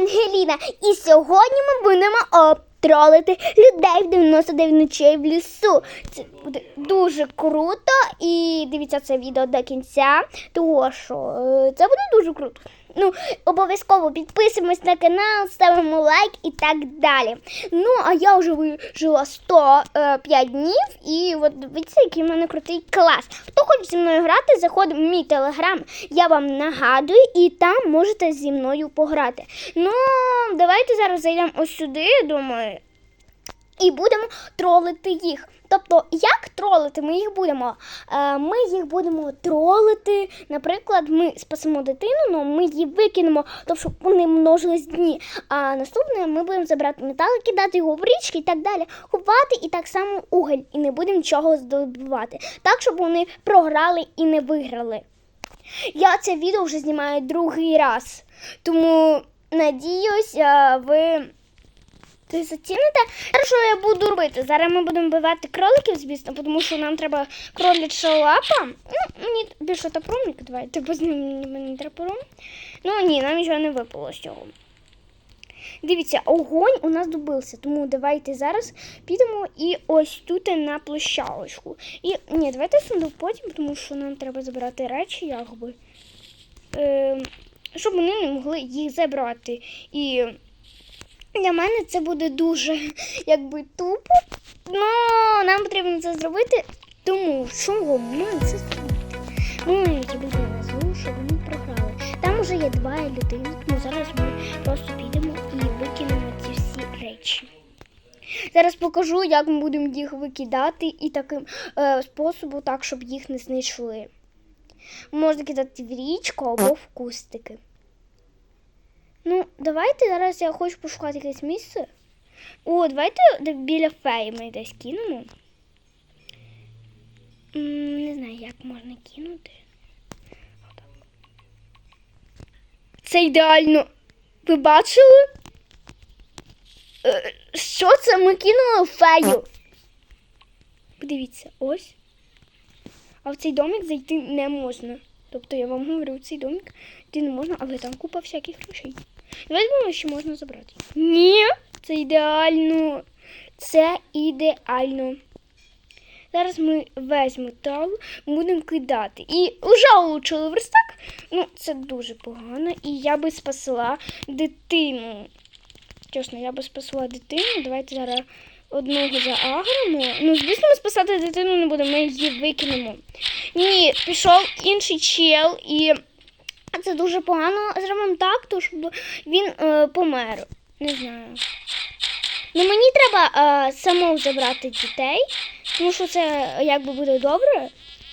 Ангеліна, і сьогодні ми будемо обтролити людей в 99 ночей в лісу. Це буде дуже круто. І дивіться це відео до кінця, тому що е, це буде дуже круто. Ну, обов'язково підписуємось на канал, ставимо лайк і так далі. Ну, а я вже вижила 105 днів, і от дивіться, який в мене крутий клас. Хто хоче зі мною грати, заходимо в мій телеграм. Я вам нагадую, і там можете зі мною пограти. Ну, давайте зараз зайдемо ось сюди, думаю, і будемо тролити їх. Тобто, як тролити? Ми їх будемо. Е, Ми їх будемо тролити. Наприклад, ми спасемо дитину, але ми її викинемо, тобто щоб вони множились дні. А наступне ми будемо забрати метал, кидати його в річки і так далі, ховати і так само уголь, і не будемо нічого здобувати. Так, щоб вони програли і не виграли. Я це відео вже знімаю другий раз. Тому надіюсь, е, ви. Заціните? Що я буду робити? Зараз ми будемо вбивати кроликів, звісно, тому що нам треба кроляча лапа. Ну, мені більше топором давайте, бо з ним мені топором. Ну ні, нам нічого не випало з цього. Дивіться, огонь у нас добився, тому давайте зараз підемо і ось тут на площадочку. І ні, давайте сундук потім, тому що нам треба забирати речі, якби. Е, щоб вони не могли їх забрати. І для мене це буде дуже якби тупо. Ну, нам потрібно це зробити, тому чого ми це зробити? Ми маємо зробити назву, щоб вони програли. Там уже є два людини, тому зараз ми просто підемо і викинемо ці всі речі. Зараз покажу, як ми будемо їх викидати і таким е, способом, так, щоб їх не знайшли. Можна кидати в річку або в кустики. Ну, давайте зараз я хочу пошукати якесь місце. О, давайте біля феї ми десь кинемо. Не знаю, як можна кинути. Це ідеально. Ви бачили? Е, Що це ми кинули фею? Подивіться, ось. А в цей домик зайти не можна. Тобто я вам говорю, в цей домик йти не можна, але там купа всяких речей. Давай думаю, що можна забрати. Ні, це ідеально. Це ідеально. Зараз ми весь метал будемо кидати. І вже улучшили верстак. Ну, це дуже погано. І я би спасла дитину. Чесно, я би спасла дитину. Давайте зараз одного заагримо. Ну, звісно, ми спасати дитину не будемо, ми її викинемо. Ні, пішов інший чел і. Це дуже погано. Зробимо так, то щоб він е, помер. Не знаю. Ну мені треба е, самому забрати дітей, тому що це якби буде добре.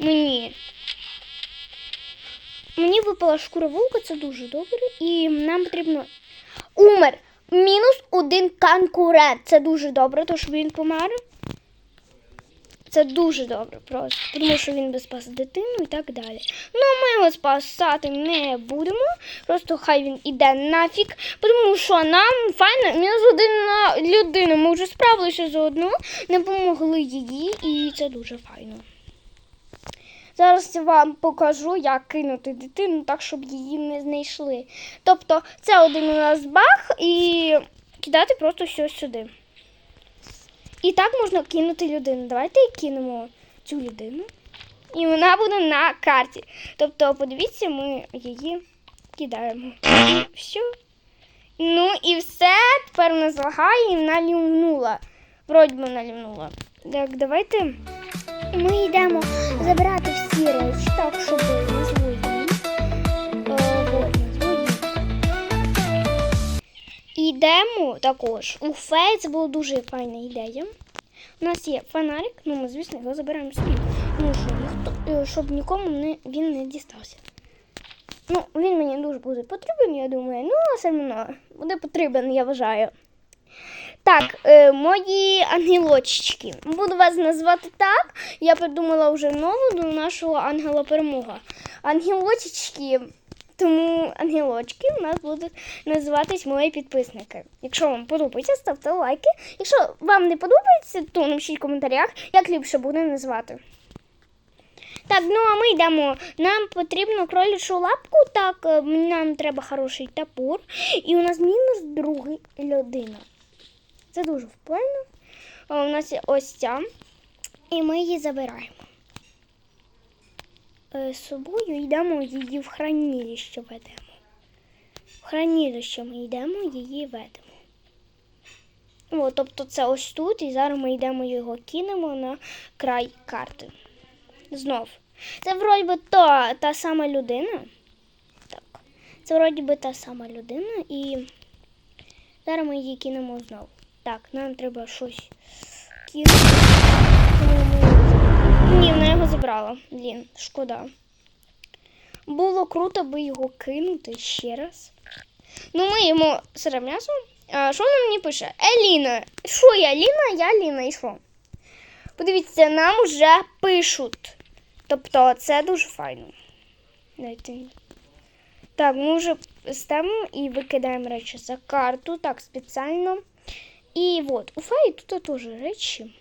Мені. Мені випала шкура вовка, це дуже добре. І нам потрібно. Умер. Мінус один конкурент. Це дуже добре, тому що він помер. Це дуже добре просто, тому що він би спас дитину і так далі. Ну, ми його спасати не будемо. Просто хай він іде нафіг, тому що нам файно, мінус одна людина. Ми вже справилися заодно, не помогли її, і це дуже файно. Зараз я вам покажу, як кинути дитину так, щоб її не знайшли. Тобто, це один у нас баг і кидати просто щось сюди. І так можна кинути людину. Давайте кинемо цю людину. І вона буде на карті. Тобто, подивіться, ми її кидаємо. Все. Ну і все. Тепер вона злагає і вона лівнула. Вроді вона лівнула. Так, давайте ми йдемо забирати всі речі, так, щоб не Йдемо також. У фей це була дуже файна ідея. У нас є фонарик, ну ми, звісно, його забираємо собі. Тому що ніхто, е, щоб нікому не, він не дістався. Ну, він мені дуже буде потрібен, я думаю. Ну, все одно буде потрібен, я вважаю. Так, е, мої ангелочки. Буду вас назвати так. Я придумала вже нову до нашого ангела перемога. Ангелочки. Тому ангелочки у нас будуть називатись мої підписники. Якщо вам подобається, ставте лайки. Якщо вам не подобається, то напишіть в коментарях, як ліпше буде назвати. Так, ну а ми йдемо. Нам потрібно кролячу лапку, так, е, нам треба хороший топор. І у нас мінус другий людина. Це дуже впевнено. У нас є ось ця. І ми її забираємо. Е, З собою йдемо її в хранилище ведемо. В хранилище ми йдемо, її ведемо. О, тобто це ось тут, і зараз ми йдемо його кинемо на край карти. Знов. Це вроді би та, та сама людина. Так. Це вроді би та сама людина, і зараз ми її кинемо знову. Так, нам треба щось кинути. Забрала. Блін, шкода. Було круто би його кинути ще раз. Ну, ми йому сире м'ясо. Що вона мені пише? Еліна. Що я Ліна? Я Ліна і що? Подивіться, нам вже пишуть. Тобто це дуже файно. Дайте. Так, ми вже ставимо і викидаємо речі за карту. Так, спеціально. І от, у феї тут теж речі.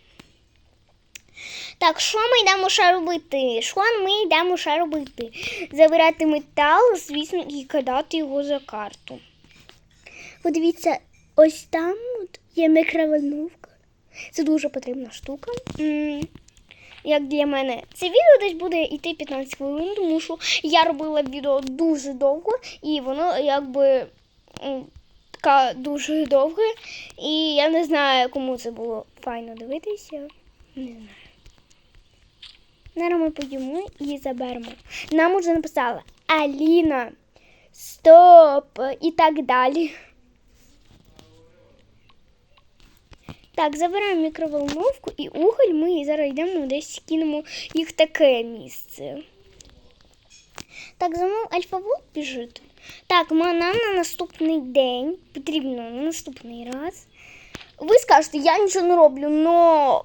Так, що ми йдемо ще робити? Що ми йдемо ще робити? Забирати метал, звісно, і кидати його за карту. Подивіться, ось там от є мікроволновка. Це дуже потрібна штука. Як для мене, це відео десь буде йти 15 хвилин, тому що я робила відео дуже довго, і воно якби така дуже довге. І я не знаю, кому це було файно дивитися. Не знаю. Зараз ми поїмо і заберемо. Нам уже написали Аліна, стоп і так далі. Так, забираємо мікроволновку і уголь. Ми зараз йдемо десь кинемо їх таке місце. Так, за мною альфа-волк біжить. Так, ма- нам на наступний день потрібно на наступний раз. Ви скажете, я нічого не роблю, але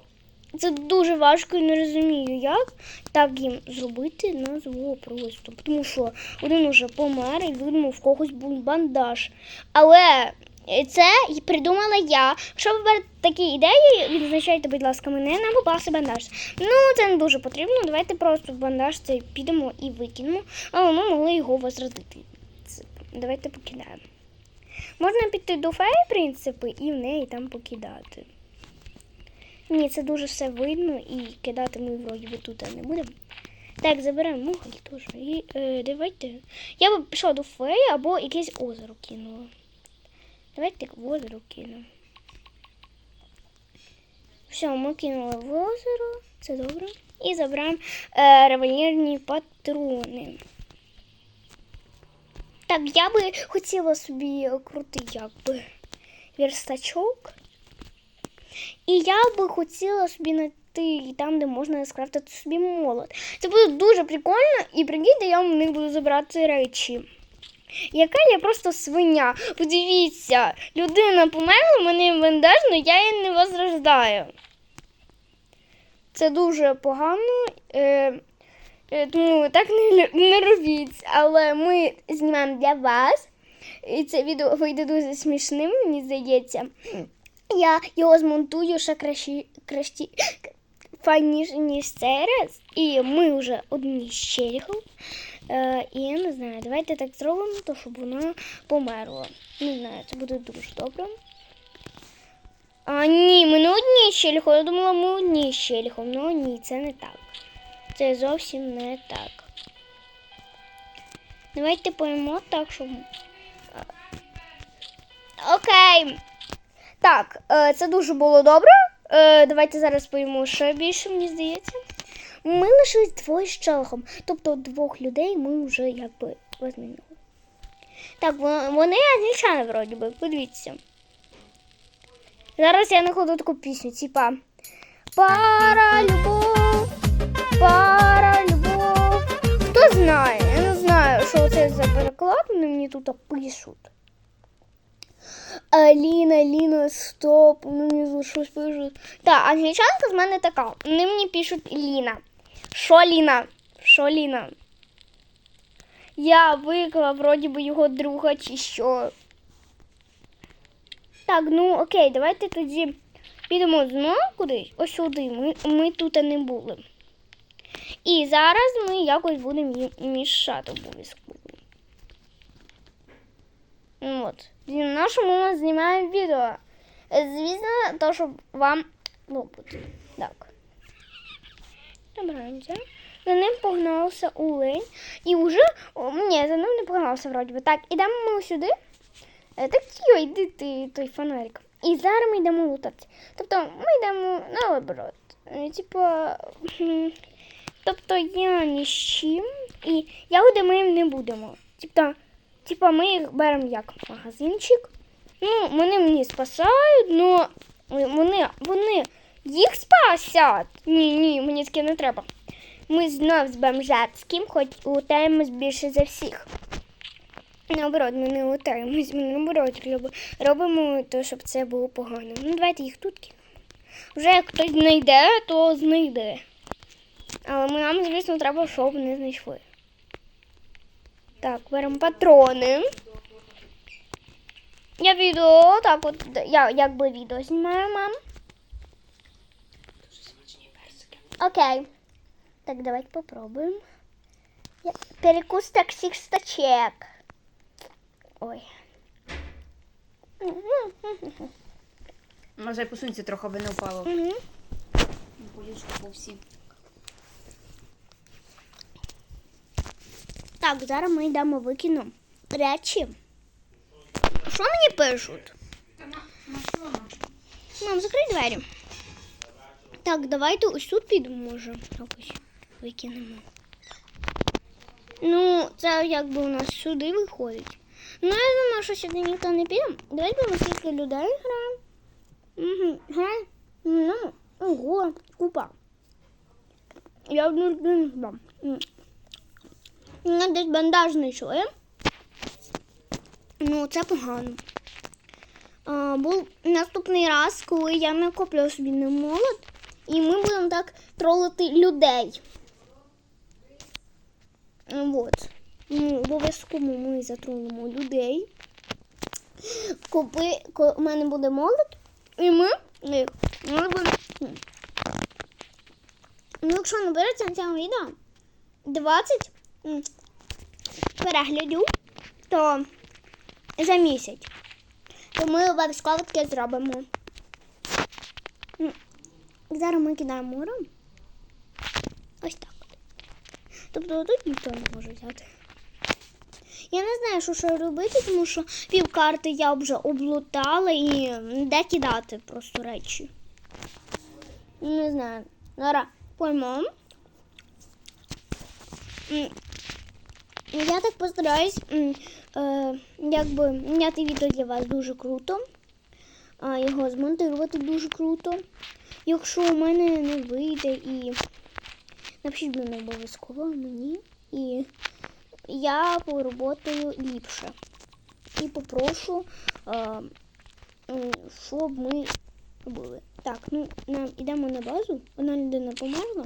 це дуже важко і не розумію, як так їм зробити на свого просто. Тому що один уже помер і видно, в когось був бандаж. Але це придумала я. Якщо ви такі ідеї, відзначайте, будь ласка, мене на попався бандаж. Ну, це не дуже потрібно. Давайте просто в бандаж цей підемо і викинемо, але ми могли його возродити. Давайте покидаємо. Можна піти до феї, в принципі, і в неї там покидати. Ні, це дуже все видно і кидати ми вроді би тут не будемо. Так, заберемо мугаль теж. І е, давайте. Я б пішла до феї або якесь озеро кинула. Давайте в озеро кинемо. Все, ми кинули в озеро, це добре. І забираємо е, револьверні патрони. Так, я би хотіла собі крутий якби верстачок. І я би хотіла собі знайти там, де можна скрафтити собі молот. Це буде дуже прикольно, і прикиньте, я в них буду забирати речі. Яка я просто свиня. Подивіться, людина померла, мене бандаж, я її не возрождаю. Це дуже погано. Е, е, тому так не, не робіть. Але ми знімаємо для вас. І це відео вийде дуже смішним, мені здається. Я його змонтую ще краще, краще файніше, ніж цей раз. І ми вже одні з челіків. Е, і я не знаю, давайте так зробимо, то щоб воно померло. Не знаю, це буде дуже добре. А ні, ми не одні з челіхом. Я думала, ми одні з челіхом. Ну ні, це не так. Це зовсім не так. Давайте поїмо так, щоб. Е, Окей. Так, е, це дуже було добре. Е, давайте зараз поїмо ще більше, мені здається. Ми лишились двоє з челихом. Тобто двох людей ми вже якби возмінили. Так, вони англічани вроді би, подивіться. Зараз я накладу таку пісню, типа Пара любов, пара любов. Хто знає? Я не знаю, що це за переклад, вони мені тут пишуть. Аліна, Аліна, стоп, ну мені щось пишуть. Так, англічанка з мене така. Вони мені пишуть Ліна. Що Ліна? Що Ліна? Я виклав вроді би його друга чи що. Так, ну окей, давайте тоді підемо знову кудись. Ось сюди. Ми, ми тут не були. І зараз ми якось будемо їм мішати обов'язково. От. На нашому ми знімаємо відео. Звісно, то, щоб вам лопати. Так. Добираємося. За ним погнався Улень. І вже. О, ні, за ним не погнався вроді би. Так, ідемо ми сюди. Так йо, йди ти, той фонарик. І зараз ми йдемо лутати. Тобто ми йдемо наоборот. Е, Типа. Тобто я ні з чим. І ягоди ми їм не будемо. Тобто, типа ми їх беремо як магазинчик. Ну, вони мені спасають, ну вони, вони їх спасять. Ні, ні, мені таке не треба. Ми знов з бомжацьким, хоч лутаємось більше за всіх. Наоборот, ми не лутаємось, ми наоборот робимо те, щоб це було погано. Ну, давайте їх тут кинемо. Вже як хтось знайде, то знайде. Але нам, звісно, треба, щоб вони знайшли. Так, беремо патрони. Я відео, так от, я якби відео знімаю, мам. Окей. Так, давайте попробуємо. Перекус таксих стачек. Ой. Може, посунься трохи, аби не впало. Мгм. Полічку по всі. Так, зараз ми йдемо викинемо речі. Що мені пишуть? Мам, закрий двері. Так, давайте ось тут підемо, може. Викинемо. Ну, це якби у нас сюди виходить. Ну, я думаю, що сюди ніхто не піде. Давайте ми скільки людей граємо. Угу. Граємо. Ну, ого, купа. Я одну людину дам. Мене десь бандаж знайшли. Ну, це погано. А, був наступний раз, коли я не куплю собі не молот, і ми будемо так тролити людей. От. Ну, обов'язково ми затролимо людей. Купи, в мене буде молот, і ми, ми, будемо. Ну, якщо набереться на цьому відео 20 м, переглядів, то за місяць. То ми обов'язково таке зробимо. Зараз ми кидаємо муром. Ось так. Тобто тут ніхто не може взяти. Я не знаю, що ще робити, тому що пів карти я вже облутала і де кидати просто речі. Не знаю. Зараз поймемо. Я так постараюсь, е, якби зняти відео для вас дуже круто. Його змонтувати дуже круто. Якщо у мене не вийде і напишіть мене обов'язково мені. І я поработаю ліпше. І попрошу, е, щоб ми були. Так, ну нам йдемо на базу. Одна людина померла.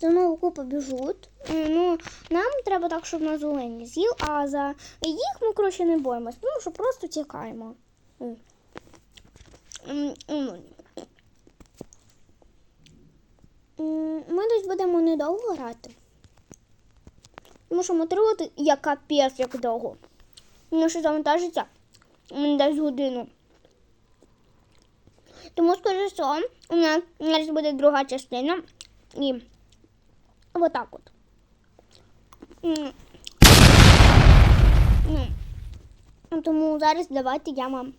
За мною біжуть. Ну, нам треба так, щоб нас олень не з'їв, а за їх ми, коротше, не боїмось, тому що просто тікаємо. Ну. Ми десь будемо недовго грати. Тому що мотивувати я капець як довго. Тому що завантажиться десь годину. Тому, скоріше у нас буде друга частина. І отак от. Тому зараз давайте я вам.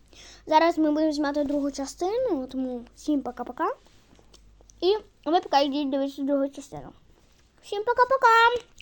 Зараз ми будемо знімати другу частину, тому всім пока-пока. І ви поки йдіть дивитися другу частину. Всім пока-пока!